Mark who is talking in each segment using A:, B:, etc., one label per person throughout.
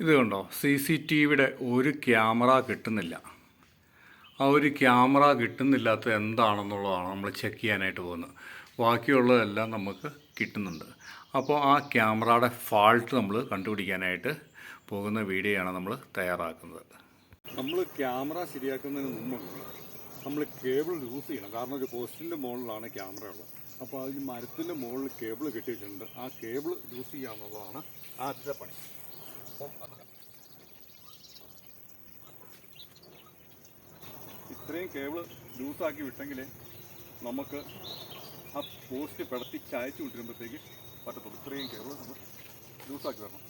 A: ഇത് കണ്ടോ? C C T വിയുടെ ഒരു ക്യാമറ കിട്ടുന്നില്ല. ആ ഒരു ക്യാമറ കിട്ടുന്നില്ലാത്ത എന്താണെന്നുള്ളതാണ് നമ്മൾ ചെക്ക് ചെയ്യാനായിട്ട് പോകുന്നത്. ബാക്കിയുള്ളതെല്ലാം നമുക്ക് കിട്ടുന്നുണ്ട്. അപ്പോൾ ആ ക്യാമറയുടെ ഫാൾട്ട് നമ്മൾ കണ്ടുപിടിക്കാനായിട്ട് പോകുന്ന വീഡിയോയാണ് നമ്മൾ തയ്യാറാക്കുന്നത്. നമ്മൾ ക്യാമറ ശരിയാക്കുന്നതിന് മുമ്പ് നമ്മൾ കേബിൾ യൂസ് ചെയ്യണം. കാരണം ഒരു പോസ്റ്റിന്റെ മുകളിലാണ് ക്യാമറ ഉള്ളത്. അപ്പോൾ അതിന് മരത്തിന്റെ മുകളിൽ കേബിൾ കെട്ടിയിട്ടുണ്ട്. ആ കേബിൾ യൂസ് ചെയ്യാമെന്നുള്ളതാണ് ആദ്യത്തെ പണി. ഇത്രയും കേബിൾ ലൂസാക്കി വിട്ടെങ്കിൽ നമുക്ക് ആ പോസ്റ്റ് പിടത്തി ചായച്ചു വിട്ടിരുമ്പോഴത്തേക്ക് പറ്റത്തുള്ളൂ. ഇത്രയും കേബിൾ നമ്മൾ ലൂസാക്കി വരണം.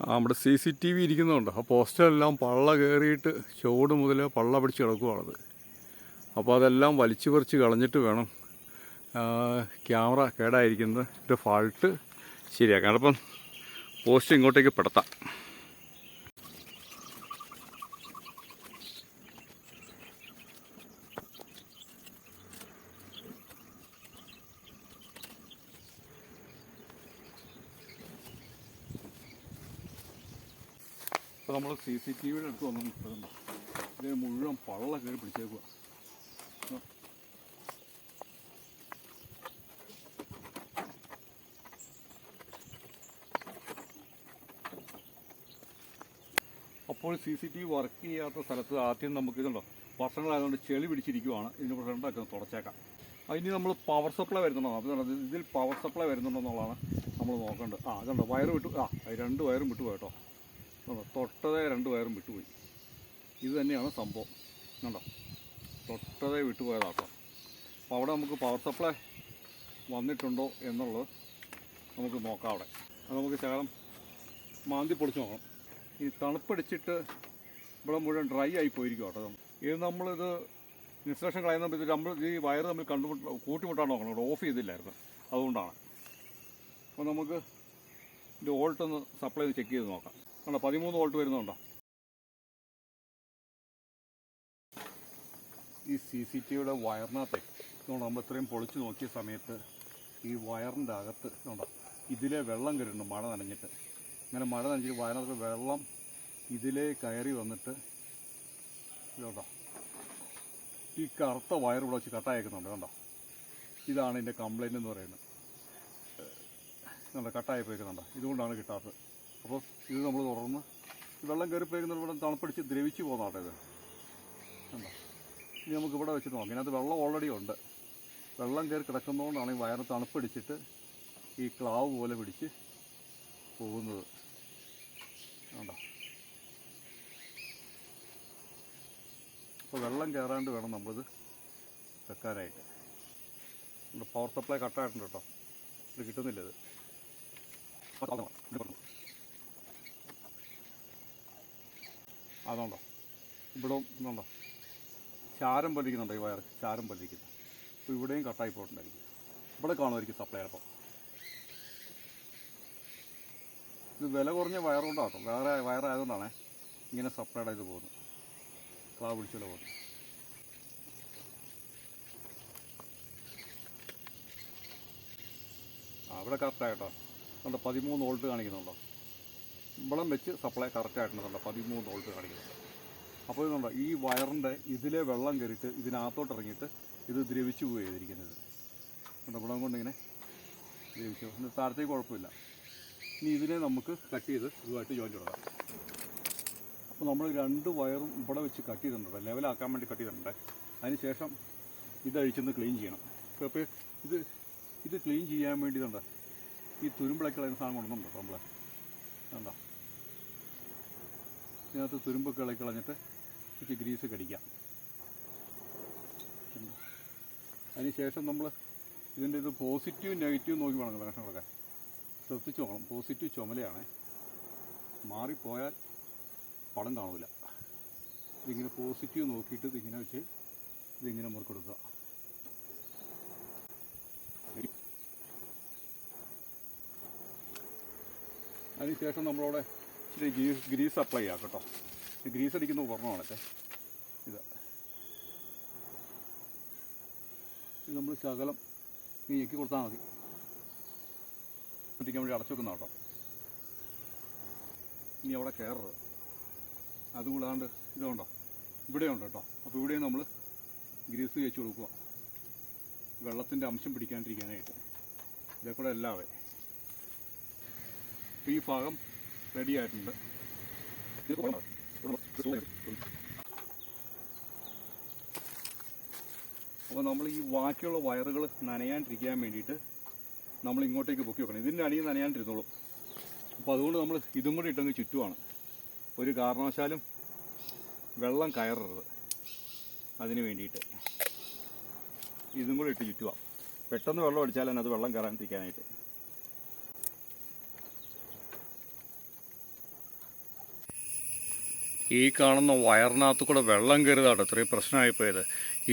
A: നമ്മുടെ സി സി ടി വി ഇരിക്കുന്നുണ്ട് ആ പോസ്റ്റെല്ലാം പള്ള കയറിയിട്ട് ചുവട് മുതൽ പള്ള പിടിച്ച് കിടക്കുവാണത്. അപ്പോൾ അതെല്ലാം വലിച്ചു പറിച്ച് കളഞ്ഞിട്ട് വേണം ക്യാമറ കേടായിരിക്കുന്നത്. ഫാൾട്ട് ശരിയാക്കാം അപ്പം പോസ്റ്റ് ഇങ്ങോട്ടേക്ക് പെടത്താം. നമ്മൾ സി സി ടി വിയുടെ അടുത്ത് വന്നു ഇതിന് മുഴുവൻ പള്ള കയറി പിടിച്ചേക്കുക അപ്പോൾ C C T V work ചെയ്യാത്ത സ്ഥലത്ത് ആദ്യം നമുക്ക് ഇതുണ്ടോ? വർഷങ്ങളായതുകൊണ്ട് ചെളി പിടിച്ചിരിക്കുവാണ്. ഇതിന് പ്രശ്നമുണ്ടാക്കുന്നത് തുടച്ചേക്കാം. അതിന് നമ്മൾ പവർ സപ്ലൈ വരുന്നുണ്ടോ? അപ്പോൾ ഇതിൽ പവർ സപ്ലൈ വരുന്നുണ്ടോ എന്നുള്ളതാണ് നമ്മൾ നോക്കേണ്ടത്. ആ അതുണ്ടോ വയർ വിട്ടു ആ രണ്ട് വയറും വിട്ടുപോയിട്ടോ കേട്ടോ. കണ്ടോ തൊട്ടതേ രണ്ട് വയറും വിട്ടുപോയി. ഇത് തന്നെയാണ് സംഭവം. കണ്ടോ? തൊട്ടതേ വിട്ടുപോയതാട്ടോ അപ്പോൾ അവിടെ നമുക്ക് പവർ സപ്ലൈ വന്നിട്ടുണ്ടോ എന്നുള്ളത് നമുക്ക് നോക്കാം അവിടെ. അത് നമുക്ക് ശകലം മാന്തി പൊളിച്ച് നോക്കണം. ഈ തണുപ്പടിച്ചിട്ട് ഇവിടെ മുഴുവൻ ഡ്രൈ ആയി പോയിരിക്കും കേട്ടോ. ഇത് നമ്മളിത് ഇൻസ്ട്രക്ഷൻ കളയുന്ന നമ്മൾ ഈ വയർ തമ്മിൽ കണ്ടുമുട്ട കൂട്ടിമുട്ടാണ് നോക്കണം ഓഫ് ചെയ്തില്ലായിരുന്നു. അതുകൊണ്ടാണ്. അപ്പോൾ നമുക്ക് ഇതിന്റെ വോൾട്ട് ഒന്ന് സപ്ലൈ ഒന്ന് ചെക്ക് ചെയ്ത് നോക്കാം. കണ്ടോ പതിമൂന്ന് വോൾട്ട് വരുന്നുണ്ടോ? ഈ സി സി ടി വിയുടെ വയറിനകത്തെ നമ്മൾ ഇത്രയും പൊളിച്ച് നോക്കിയ സമയത്ത് ഈ വയറിന്റെ അകത്ത് ഉണ്ടോ ഇതിലെ വെള്ളം കയറുന്നുണ്ട് മഴ നനഞ്ഞിട്ട്. ഇങ്ങനെ മഴ നനഞ്ഞിട്ട് വയനാട്ടിൽ വെള്ളം ഇതിലേ കയറി വന്നിട്ട് ഇതുണ്ടോ? ഈ കറുത്ത വയർ ഇവിടെ വെച്ച് കട്ടായേക്കുന്നുണ്ട് കണ്ടോ? ഇതാണ് ഇതിന്റെ കംപ്ലയിന്റ് എന്ന് പറയുന്നത്. കണ്ടോ കട്ടായി പോയിക്കുന്നുണ്ടോ ഇതുകൊണ്ടാണ് കിട്ടാത്തത്. അപ്പോൾ ഇത് നമ്മൾ ഈ വെള്ളം കയറി ഇവിടെ തണുപ്പടിച്ച് ദ്രവിച്ച് പോകുന്നതാട്ടെ ഇത്. കണ്ടോ? ഇനി നമുക്ക് ഇവിടെ വെച്ച് നോക്കാം. ഇതിനകത്ത് വെള്ളം ഓൾറെഡി ഉണ്ട്. വെള്ളം കയറി കിടക്കുന്നതുകൊണ്ടാണ് ഈ വയറ് തണുപ്പടിച്ചിട്ട് ഈ ക്ലാവ് പോലെ പിടിച്ച് പോകുന്നത്. കണ്ടോ? അപ്പോൾ വെള്ളം കയറാണ്ട് വേണം നമ്മളിത് വെക്കാനായിട്ട്. പവർ സപ്ലൈ കട്ടായിട്ടുണ്ട് കേട്ടോ. ഇത് കിട്ടുന്നില്ല ഇത്. അതുണ്ടോ? ഇവിടെ ഇന്നുണ്ടോ ചാരം പല്ലിക്കുന്നുണ്ടോ ഈ വയർ ചാരം പല്ലിക്കുന്നു അപ്പോൾ ഇവിടെയും കട്ടായി പോയിട്ടുണ്ടായിരിക്കും. ഇവിടെ കാണുമായിരിക്കും സപ്ലൈ ചിലപ്പോൾ. ഇത് വില കുറഞ്ഞ വയറുകൊണ്ടാട്ടോ വേറെ വയറായതുകൊണ്ടാണ് ഇങ്ങനെ സപ്ലൈഡ് ആയിട്ട് പോകുന്നത്. ക്ലാവ് പിടിച്ചുള്ള പോകുന്നത്. അവിടെ കറക്റ്റായിട്ടോ കണ്ടോ പതിമൂന്ന് വോൾട്ട് കാണിക്കുന്നുണ്ടോ? ഇവിടം വെച്ച് സപ്ലൈ കറക്റ്റ് ആയിട്ടുണ്ടോ പതിമൂന്ന് വോൾട്ട് കാണിക്കുന്നുണ്ട്. അപ്പോൾ ഇതുണ്ടോ ഈ വയറിന്റെ ഇതിലെ വെള്ളം കയറിയിട്ട് ഇതിനകത്തോട്ട് ഇറങ്ങിയിട്ട് ഇത് ദ്രവിച്ചു പോയി ചെയ്തിരിക്കുന്നത്. ഇവിടെ കൊണ്ട് ഇങ്ങനെ ദ്രവിച്ചു താഴത്തേക്ക് കുഴപ്പമില്ല. ഇനി ഇതിനെ നമുക്ക് കട്ട് ചെയ്ത് ഇതുമായിട്ട് ജോയിൻ ചെയ്യാം അപ്പോൾ നമ്മൾ രണ്ട് വയറും ഇവിടെ വെച്ച് കട്ട് ചെയ്തിട്ടുണ്ട്. ലെവലാക്കാൻ വേണ്ടി കട്ട് ചെയ്തിട്ടുണ്ട്. അതിന് ശേഷം ഇതഴിച്ചൊന്ന് ക്ലീൻ ചെയ്യണം. അപ്പോൾ ഇത് ഇത് ക്ലീൻ ചെയ്യാൻ വേണ്ടി ഇതുണ്ട് ഈ തുരുമ്പിളൊക്കെ കളയുന്ന സാധനം കൊണ്ടുണ്ട് നമ്മൾ കണ്ടോ? ഇതിനകത്ത് തുരുമ്പൊക്കെ ഇളക്കി കളഞ്ഞിട്ട് എനിക്ക് ഗ്രീസ് കടിക്കാം കണ്ടോ? അതിന് ശേഷം നമ്മൾ ഇതിന്റെ ഇത് പോസിറ്റീവ് നെഗറ്റീവ് നോക്കി വേണം കണക്ഷൻ ശ്രദ്ധിച്ച് നോക്കണം പോസിറ്റീവ് ചുമലയാണ്. മാറിപ്പോയാൽ പടം കാണില്ല ഇതിങ്ങനെ പോസിറ്റീവ് നോക്കിയിട്ട് ഇതിങ്ങനെ വെച്ച് ഇതിങ്ങനെ മുറുക്കെടുക്കുക. അതിനുശേഷം നമ്മളവിടെ ഇച്ചിരി ഗ്രീസ് ഗ്രീസ് അപ്ലൈ ചെയ്യാം കേട്ടോ. ഗ്രീസ് അടിക്കുന്ന ഉപകരണമാണല്ലേ ഇത്. ഇത് നമ്മൾ ശകലം നീക്കി കൊടുത്താൽ മതി. എത്തിക്കാൻ വേണ്ടി അടച്ചു വെക്കുന്ന കേട്ടോ. ഇനി അവിടെ കയറരുത്. അതുകൂടാണ്ട് ഇതുണ്ടോ ഇവിടെയുണ്ട് കേട്ടോ. അപ്പോൾ ഇവിടെയും നമ്മൾ ഗ്രീസ് തേച്ച് കൊടുക്കുക. വെള്ളത്തിന്റെ അംശം പിടിക്കാണ്ടിരിക്കാനായിട്ട്. ഇതേ കൂടെ എല്ലാവേ ഈ ഭാഗം റെഡി ആയിട്ടുണ്ട്. അപ്പോൾ നമ്മൾ ഈ ബാക്കിയുള്ള വയറുകൾ നനയാണ്ടിരിക്കാൻ വേണ്ടിയിട്ട് നമ്മൾ ഇങ്ങോട്ടേക്ക് പൊക്കി വെക്കണം. ഇതിന്റെ അടിയിൽ നനയാണ്ടിരുന്നോളും. അപ്പോൾ അതുകൊണ്ട് നമ്മൾ ഇതും കൂടി ഇട്ടങ്ങ് ചുറ്റുമാണ് ഒരു കാരണവശാലും വെള്ളം കയറരുത്. അതിന് വേണ്ടിയിട്ട്. ഇതും കൂടി ഇട്ട് ചുറ്റുക പെട്ടെന്ന് വെള്ളം അടിച്ചാൽ തന്നെ അത് വെള്ളം കയറാണ്ടിരിക്കാനായിട്ട് ഈ കാണുന്ന വയറിനകത്ത് കൂടെ വെള്ളം കയറിയതാട്ടോ ഇത്രയും പ്രശ്നമായിപ്പോയത്.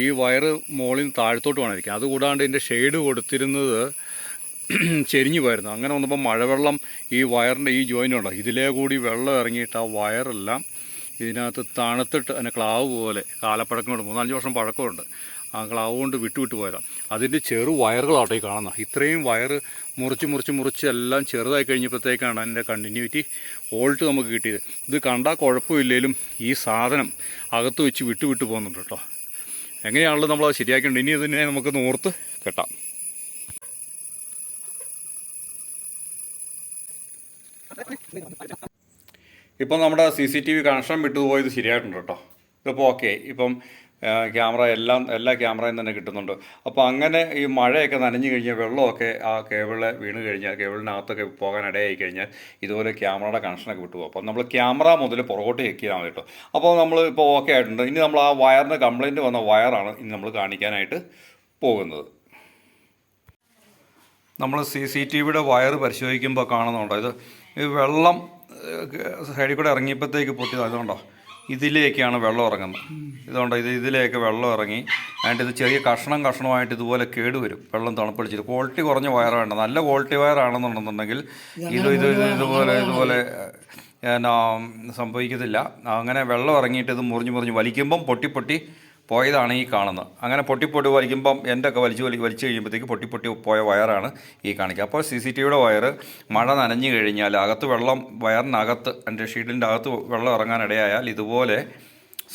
A: ഈ വയറ് മുകളിൽ നിന്ന് താഴത്തോട്ട് വേണമായിരിക്കും അതുകൂടാണ്ട് ഇതിന്റെ ഷെയ്ഡ് കൊടുത്തിരുന്നത് ചെരിഞ്ഞു പോയിരുന്നു അങ്ങനെ വന്നപ്പോൾ മഴവെള്ളം ഈ വയറിന്റെ ഈ ജോയിന്റ് ഉണ്ടോ? ഇതിലേ കൂടി വെള്ളം ഇറങ്ങിയിട്ട് ആ വയറെല്ലാം ഇതിനകത്ത് തണുത്തിട്ട് അതിന് ക്ലാവ് പോലെ കാലപ്പഴക്കം കൊണ്ട് മൂന്നാലഞ്ച് വർഷം പഴക്കമുണ്ട്. ആ ക്ലാവ് കൊണ്ട് വിട്ടു വിട്ടു പോയതാണ് അതിന്റെ ചെറു വയറുകളാട്ടോ ഈ കാണുന്നത് ഇത്രയും വയറ് മുറിച്ച് മുറിച്ച് മുറിച്ച് എല്ലാം ചെറുതായി കഴിഞ്ഞപ്പോഴത്തേക്കാണ് അതിന്റെ കണ്ടിന്യൂറ്റി വോൾട്ട് നമുക്ക് കിട്ടിയത്. ഇത് കണ്ടാൽ കുഴപ്പമില്ലെങ്കിലും ഈ സാധനം അകത്ത് വെച്ച് വിട്ടുവിട്ട് വിട്ടു പോകുന്നുണ്ട് കേട്ടോ. എങ്ങനെയാണല്ലോ നമ്മളത് ശരിയാക്കേണ്ടത് ഇനി ഇതിനെ നമുക്ക് നോർത്ത് കെട്ടാം. ഇപ്പം നമ്മുടെ C C T V connection വിട്ടുപോയത് ശരിയായിട്ടുണ്ട് കേട്ടോ. ഇതിപ്പോൾ ഓക്കെ ഇപ്പം ക്യാമറ എല്ലാം എല്ലാ ക്യാമറയും തന്നെ കിട്ടുന്നുണ്ട്. അപ്പോൾ അങ്ങനെ ഈ മഴയൊക്കെ നനഞ്ഞു കഴിഞ്ഞാൽ വെള്ളമൊക്കെ ആ കേബിളിൽ വീണ് കഴിഞ്ഞാൽ കേബിളിനകത്തൊക്കെ പോകാൻ ഇടയായി കഴിഞ്ഞാൽ ഇതുപോലെ ക്യാമറയുടെ കണക്ഷനൊക്കെ വിട്ടുപോകും. അപ്പോൾ നമ്മൾ ക്യാമറ മുതൽ പുറകോട്ട് ചെക്ക് ചെയ്താൽ മതി കേട്ടോ. അപ്പോൾ നമ്മൾ ഇപ്പോൾ ഓക്കെ ആയിട്ടുണ്ട്. ഇനി നമ്മൾ ആ വയറിന് കംപ്ലയിന്റ് വന്ന വയറാണ് ഇനി നമ്മൾ കാണിക്കാനായിട്ട് പോകുന്നത്. നമ്മൾ സി സി ടി വിയുടെ വയർ പരിശോധിക്കുമ്പോൾ കാണുന്നുണ്ടോ? ഇത് ഈ വെള്ളം സൈഡിൽ കൂടെ ഇറങ്ങിയപ്പോഴത്തേക്ക് പൊട്ടിയത്. അതുകൊണ്ടോ ഇതിലേക്കാണ് വെള്ളം ഇറങ്ങുന്നത്. ഇതുകൊണ്ടോ? ഇത് ഇതിലേക്ക് വെള്ളം ഇറങ്ങി അതിന്റെ ഇത് ചെറിയ കഷ്ണം കഷ്ണമായിട്ട് ഇതുപോലെ കേടുവരും. വെള്ളം തണുപ്പടിച്ചിട്ട്. ക്വാളിറ്റി കുറഞ്ഞ വയർ വേണ്ട. നല്ല ക്വാളിറ്റി വയറാണെന്നുണ്ടെന്നുണ്ടെങ്കിൽ ഇത് ഇത് ഇത് ഇതുപോലെ ഇതുപോലെ സംഭവിക്കത്തില്ല. അങ്ങനെ വെള്ളം ഇറങ്ങിയിട്ട് ഇത് മുറിഞ്ഞ് മുറിഞ്ഞ് വലിക്കുമ്പം പൊട്ടി പൊട്ടി പോയതാണ് ഈ കാണുന്നത്. അങ്ങനെ പൊട്ടി പൊട്ടി വലിക്കുമ്പം എന്റെ ഒക്കെ വലിച്ചു വലി വലിച്ചു കഴിയുമ്പോഴത്തേക്ക് പൊട്ടി പൊട്ടി പോയ വയറാണ് ഈ കാണിക്കുക. അപ്പോൾ സി സി ടി വിയുടെ വയർ മഴ നനഞ്ഞു കഴിഞ്ഞാൽ അകത്ത് വെള്ളം വയറിനകത്ത് എന്റെ ഷീഡിന്റെ അകത്ത് വെള്ളം ഇറങ്ങാനിടയായാൽ ഇതുപോലെ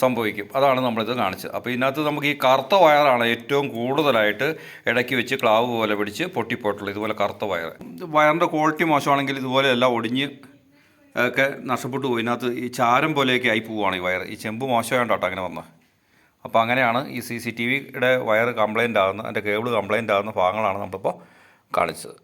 A: സംഭവിക്കും. അതാണ് നമ്മളിത് കാണിച്ചത്. അപ്പോൾ ഇതിനകത്ത് നമുക്ക് ഈ കറുത്ത വയറാണ് ഏറ്റവും കൂടുതലായിട്ട് ഇടയ്ക്ക് വെച്ച് ക്ലാവ് പോലെ പിടിച്ച് പൊട്ടിപ്പോയിട്ടുള്ളത് ഇതുപോലെ കറുത്ത വയർ വയറിന്റെ ക്വാളിറ്റി മോശമാണെങ്കിൽ ഇതുപോലെ എല്ലാം ഒടിഞ്ഞ് ഒക്കെ നഷ്ടപ്പെട്ടു പോയി. ഇതിനകത്ത് ഈ ചാരം പോലെയൊക്കെ ആയി പോവുകയാണ് ഈ വയർ ഈ ചെമ്പ് മോശമായോണ്ടോ അങ്ങനെ വന്നത്. അപ്പോൾ അങ്ങനെയാണ് ഈ സി സി ടി വിയുടെ വയർ കംപ്ലൈന്റ് ആകുന്ന അതിന്റെ കേബിൾ കംപ്ലൈന്റ് ആകുന്ന ഭാഗങ്ങളാണ് നമ്മളിപ്പോൾ കാണിച്ചത്.